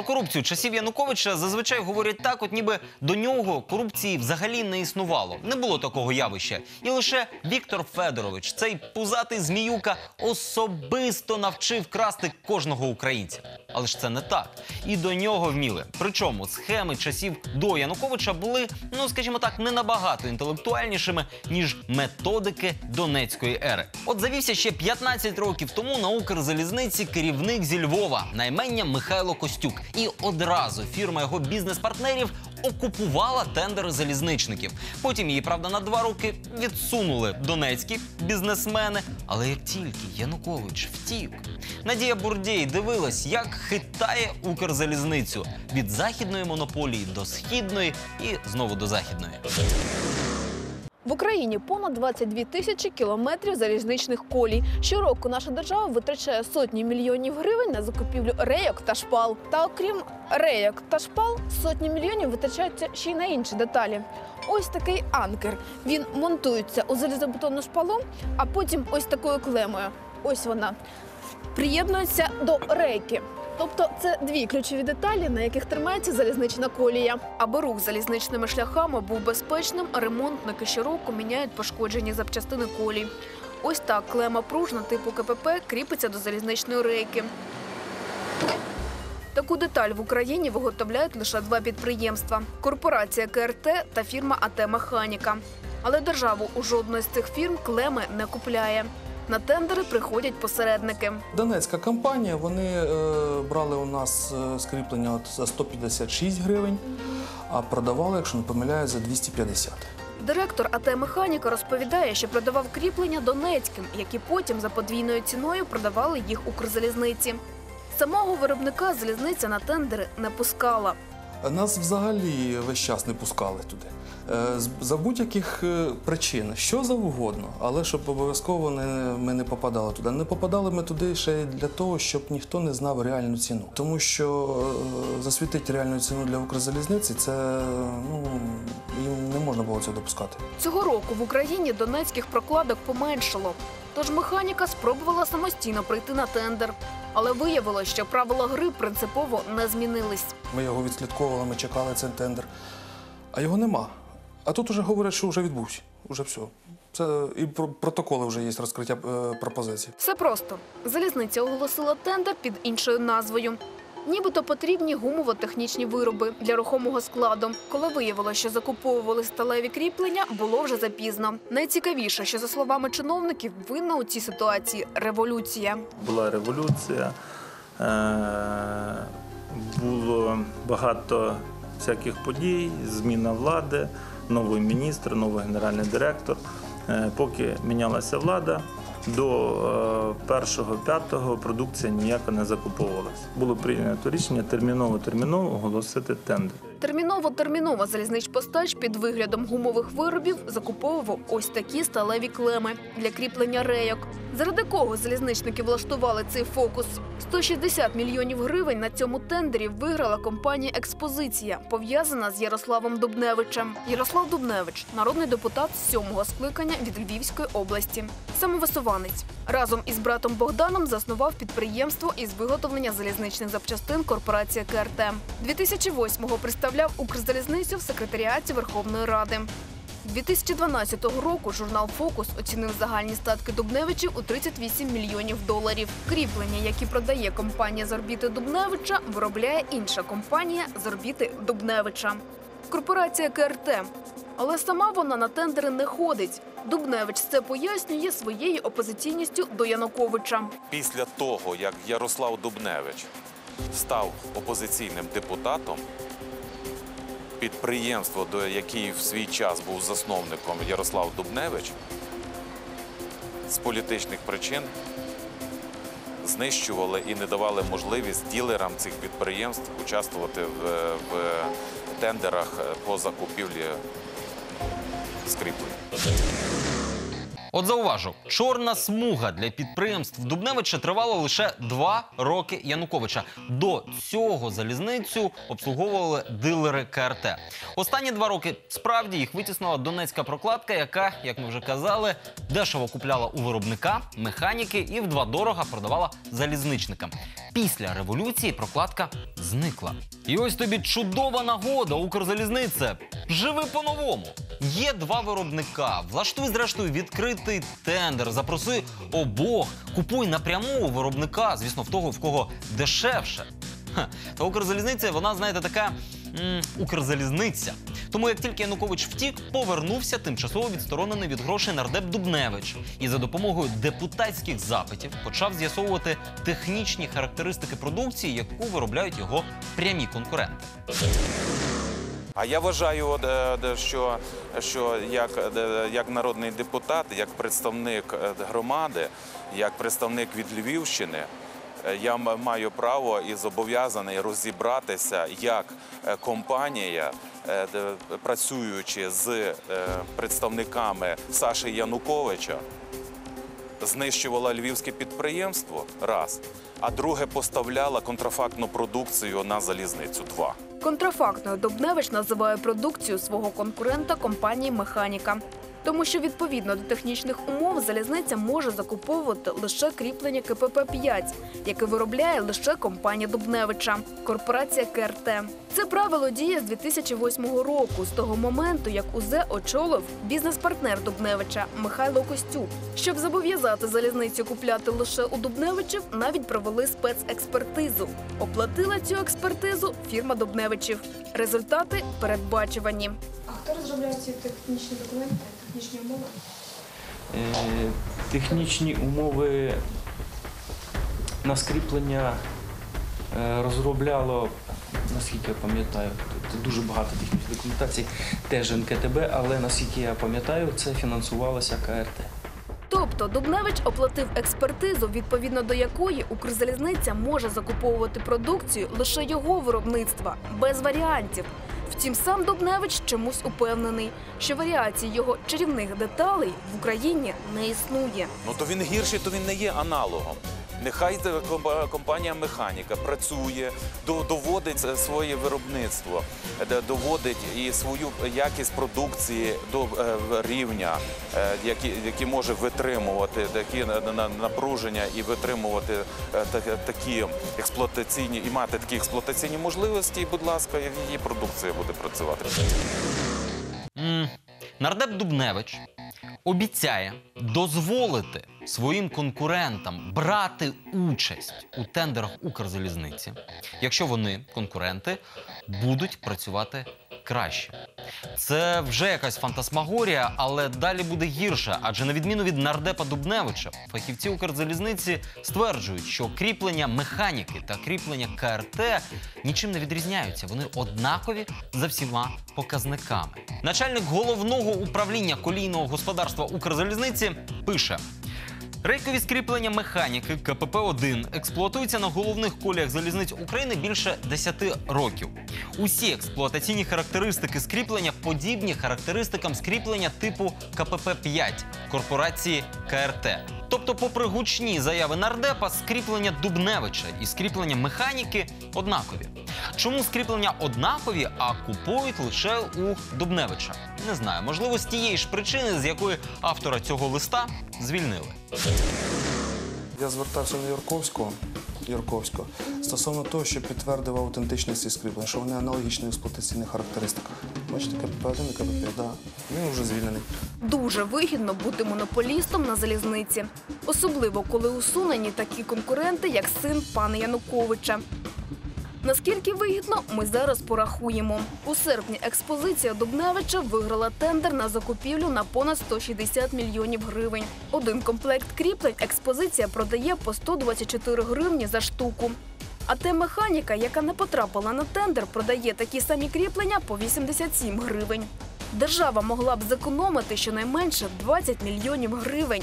Про корупцію часів Януковича зазвичай говорять так, от ніби до нього корупції взагалі не існувало. Не було такого явища. І лише Віктор Федорович, цей пузатий зміюка, особисто навчив красти кожного українця. Але ж це не так. І до нього вміли. Причому схеми часів до Януковича були, ну скажімо так, не набагато інтелектуальнішими, ніж методики Донецької ери. От завівся ще 15 років тому на Укрзалізниці керівник зі Львова, наймення Михайло Костюк. І одразу фірма його бізнес-партнерів окупувала тендери залізничників. Потім її, правда, на два роки відсунули донецькі бізнесмени. Але як тільки Янукович втік, Надія Бурдєй дивилась, як хитає Укрзалізницю від західної монополії до східної і знову до західної. В Україні понад 22 тисячі кілометрів залізничних колій. Щороку наша держава витрачає сотні мільйонів гривень на закупівлю рейок та шпал. Та окрім рейок та шпал, сотні мільйонів витрачаються ще й на інші деталі. Ось такий анкер. Він монтується у залізобетонну шпалу, а потім ось такою клемою. Ось вона приєднується до рейки. Тобто це дві ключові деталі, на яких тримається залізнична колія. Аби рух залізничними шляхами був безпечним, ремонтники щороку міняють пошкоджені запчастини колій. Ось так клема пружна типу КПП кріпиться до залізничної рейки. Таку деталь в Україні виготовляють лише два підприємства: корпорація КРТ та фірма АТ Механіка. Але державу у жодної з цих фірм клеми не купляє. На тендери приходять посередники. Донецька компанія, вони е, брали у нас е, скріплення за 156 гривень, а продавали, якщо не помиляюсь, за 250. Директор АТ Механіка розповідає, що продавав кріплення донецьким, які потім за подвійною ціною продавали їх Укрзалізниці. Самого виробника залізниця на тендери не пускала. Нас взагалі весь час не пускали туди. Е, За будь-яких е, причин, що завгодно, але щоб обов'язково не, ми не попадали туди. Не попадали ми туди ще й для того, щоб ніхто не знав реальну ціну. Тому що е, засвітити реальну ціну для Укрзалізниці це ну, їм не можна було цього допускати. Цього року в Україні донецьких прокладок поменшало. Тож механіка спробувала самостійно прийти на тендер. Але виявилося, що правила гри принципово не змінились. Ми його відслідковували, ми чекали цей тендер, а його нема. А тут уже говорять, що вже відбувся. Уже все. Це і про- протоколи вже є розкриття е, пропозицій. Все просто. Залізниця оголосила тендер під іншою назвою. Нібито потрібні гумово-технічні вироби для рухомого складу. Коли виявилося, що закуповували сталеві кріплення, було вже запізно. Найцікавіше, що за словами чиновників, винна у цій ситуації революція. була революція, е, було багато всяких подій, зміна влади, новий міністр, новий генеральний директор. Е, Поки мінялася влада, до е, першого п'ятого продукція ніяка не закуповувалася. Було прийнято рішення терміново-терміново оголосити тендер. Терміново-терміново залізничпостач під виглядом гумових виробів закуповував ось такі сталеві клеми для кріплення рейок. Заради кого залізничники влаштували цей фокус? 160 мільйонів гривень на цьому тендері виграла компанія Експозиція, пов'язана з Ярославом Дубневичем. Ярослав Дубневич народний депутат сьомого скликання від Львівської області, самовисуванець. Разом із братом Богданом заснував підприємство із виготовлення залізничних запчастин корпорація КРТ. 2008-го представляв Укрзалізницю в секретаріаті Верховної Ради. 2012 року журнал Фокус оцінив загальні статки Дубневичів у 38 мільйонів доларів. Кріплення, які продає компанія з орбіти Дубневича, виробляє інша компанія з орбіти Дубневича. Корпорація КРТ. Але сама вона на тендери не ходить. Дубневич це пояснює своєю опозиційністю до Януковича. після того, як Ярослав Дубневич став опозиційним депутатом, підприємство, до який в свій час був засновником Ярослав Дубневич, з політичних причин знищували і не давали можливість ділерам цих підприємств участвувати в, в тендерах по закупівлі скріплень. От зауважу, чорна смуга для підприємств Дубневича тривала лише два роки Януковича. До цього залізницю обслуговували дилери КРТ. Останні два роки справді їх витіснила донецька прокладка, яка, як ми вже казали, дешево купляла у виробника механіки і вдвадорога продавала залізничникам. Після революції прокладка зникла. І ось тобі чудова нагода, Укрзалізниця. Живи по-новому. Є два виробника. Влаштуй, зрештою, відкритий тендер. Запроси обох. Купуй напряму у виробника, звісно, в того, в кого дешевше. Та Укрзалізниця, вона, знаєте, така Укрзалізниця. Тому як тільки Янукович втік, повернувся тимчасово відсторонений від грошей нардеп Дубневич і за допомогою депутатських запитів почав з'ясовувати технічні характеристики продукції, яку виробляють його прямі конкуренти. А я вважаю, е, що, що як, як народний депутат, як представник е, громади, як представник від Львівщини, е, я маю право і зобов'язаний розібратися, як е, компанія, е, працюючи з е, представниками Саші Януковича, знищувала львівське підприємство раз, а друге поставляла контрафактну продукцію на залізницю два. Контрафактною Дубневич називає продукцію свого конкурента компанії Механіка. Тому що відповідно до технічних умов залізниця може закуповувати лише кріплення КПП-5, яке виробляє лише компанія Дубневича, корпорація КРТ. Це правило діє з 2008 року, з того моменту, як УЗЕ очолив бізнес-партнер Дубневича Михайло Костюк. Щоб зобов'язати залізницю купляти лише у Дубневичів, навіть провели спецекспертизу. Оплатила цю експертизу фірма Дубневичів. Результати передбачувані. А хто розробляє ці технічні документи, технічні умови? Е, Технічні умови на скріплення е, розробляло, наскільки я пам'ятаю, тут дуже багато технічної документації, теж НКТБ, але наскільки я пам'ятаю, це фінансувалося КРТ. Тобто Дубневич оплатив експертизу, відповідно до якої Укрзалізниця може закуповувати продукцію лише його виробництва, без варіантів. Втім, сам Дубневич чомусь упевнений, що варіацій його чарівних деталей в Україні не існує. Ну то він гірший, то він не є аналогом. Нехай компанія механіка працює, доводить своє виробництво, доводить і свою якість продукції до е, рівня, е, який, може витримувати такі на- на- напруження і витримувати е, такі експлуатаційні і мати такі експлуатаційні можливості. І, будь ласка, її продукція буде працювати. Нардеп Дубневич обіцяє дозволити своїм конкурентам брати участь у тендерах Укрзалізниці, якщо вони, конкуренти, будуть працювати краще. Це вже якась фантасмагорія, але далі буде гірше. Адже на відміну від нардепа Дубневича, фахівці Укрзалізниці стверджують, що кріплення механіки та кріплення КРТ нічим не відрізняються. Вони однакові за всіма показниками. Начальник головного управління колійного господарства Укрзалізниці пише. Рейкові скріплення механіки КПП-1 експлуатуються на головних коліях залізниць України більше 10 років. Усі експлуатаційні характеристики скріплення подібні характеристикам скріплення типу КПП-5 корпорації КРТ. Тобто, попри гучні заяви нардепа, скріплення Дубневича і скріплення механіки однакові. Чому скріплення однакові, а купують лише у Дубневича? Не знаю. Можливо, з тієї ж причини, з якої автора цього листа звільнили. Я звертався до Юрковського, Юрковського стосовно того, що підтвердив аутентичність і скріплень, що вони аналогічні в експлуатаційних характеристиках. Бачите, КПП-1 і КПП, да. Він вже звільнений. Дуже вигідно бути монополістом на залізниці, особливо коли усунені такі конкуренти, як син пана Януковича. Наскільки вигідно, ми зараз порахуємо. У серпні експозиція Дубневича виграла тендер на закупівлю на понад 160 мільйонів гривень. Один комплект кріплень експозиція продає по 124 гривні за штуку. А те механіка, яка не потрапила на тендер, продає такі самі кріплення по 87 гривень. Держава могла б зекономити щонайменше 20 мільйонів гривень,